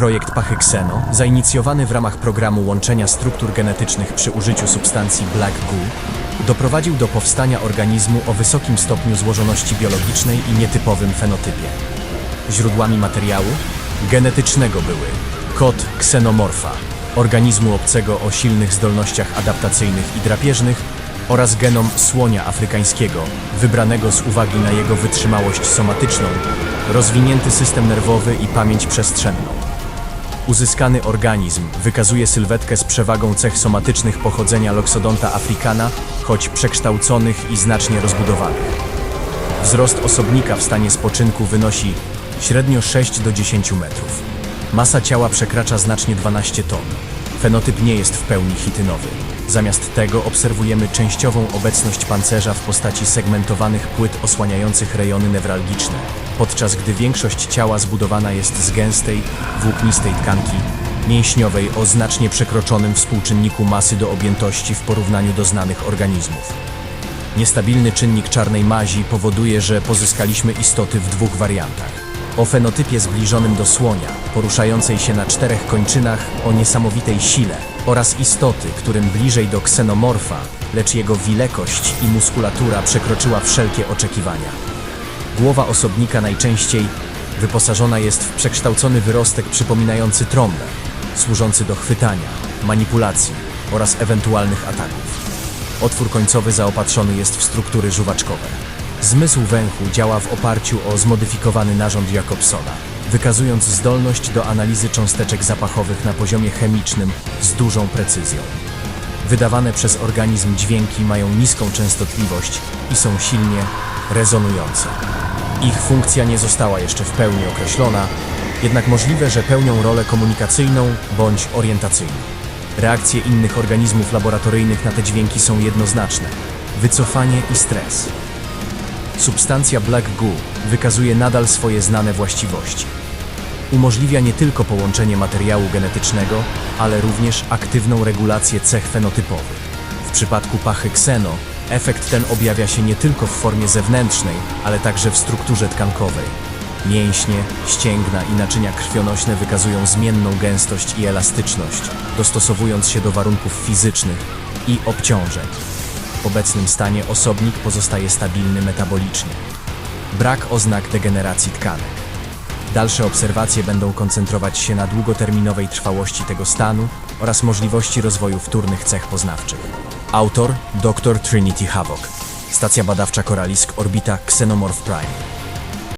Projekt Pachyxeno, zainicjowany w ramach programu łączenia struktur genetycznych przy użyciu substancji Black Goo, doprowadził do powstania organizmu o wysokim stopniu złożoności biologicznej i nietypowym fenotypie. Źródłami materiału genetycznego były kod ksenomorfa, organizmu obcego o silnych zdolnościach adaptacyjnych i drapieżnych oraz genom słonia afrykańskiego, wybranego z uwagi na jego wytrzymałość somatyczną, rozwinięty system nerwowy i pamięć przestrzenną. Uzyskany organizm wykazuje sylwetkę z przewagą cech somatycznych pochodzenia Loxodonta africana, choć przekształconych i znacznie rozbudowanych. Wzrost osobnika w stanie spoczynku wynosi średnio 6 do 10 metrów. Masa ciała przekracza znacznie 12 ton. Fenotyp nie jest w pełni chitynowy. Zamiast tego obserwujemy częściową obecność pancerza w postaci segmentowanych płyt osłaniających rejony newralgiczne, podczas gdy większość ciała zbudowana jest z gęstej, włóknistej tkanki mięśniowej o znacznie przekroczonym współczynniku masy do objętości w porównaniu do znanych organizmów. Niestabilny czynnik czarnej mazi powoduje, że pozyskaliśmy istoty w dwóch wariantach. O fenotypie zbliżonym do słonia, poruszającej się na czterech kończynach o niesamowitej sile oraz istoty, którym bliżej do ksenomorfa, lecz jego wilekość i muskulatura przekroczyła wszelkie oczekiwania. Głowa osobnika najczęściej wyposażona jest w przekształcony wyrostek przypominający trąbę, służący do chwytania, manipulacji oraz ewentualnych ataków. Otwór końcowy zaopatrzony jest w struktury żuwaczkowe. Zmysł węchu działa w oparciu o zmodyfikowany narząd Jacobsona, wykazując zdolność do analizy cząsteczek zapachowych na poziomie chemicznym z dużą precyzją. Wydawane przez organizm dźwięki mają niską częstotliwość i są silnie rezonujące. Ich funkcja nie została jeszcze w pełni określona, jednak możliwe, że pełnią rolę komunikacyjną bądź orientacyjną. Reakcje innych organizmów laboratoryjnych na te dźwięki są jednoznaczne: wycofanie i stres. Substancja Black Goo wykazuje nadal swoje znane właściwości. Umożliwia nie tylko połączenie materiału genetycznego, ale również aktywną regulację cech fenotypowych. W przypadku pachy kseno, efekt ten objawia się nie tylko w formie zewnętrznej, ale także w strukturze tkankowej. Mięśnie, ścięgna i naczynia krwionośne wykazują zmienną gęstość i elastyczność, dostosowując się do warunków fizycznych i obciążeń. W obecnym stanie osobnik pozostaje stabilny metabolicznie. Brak oznak degeneracji tkanek. Dalsze obserwacje będą koncentrować się na długoterminowej trwałości tego stanu oraz możliwości rozwoju wtórnych cech poznawczych. Autor dr Trinity Havok. Stacja badawcza Koralisk Orbita Xenomorph Prime.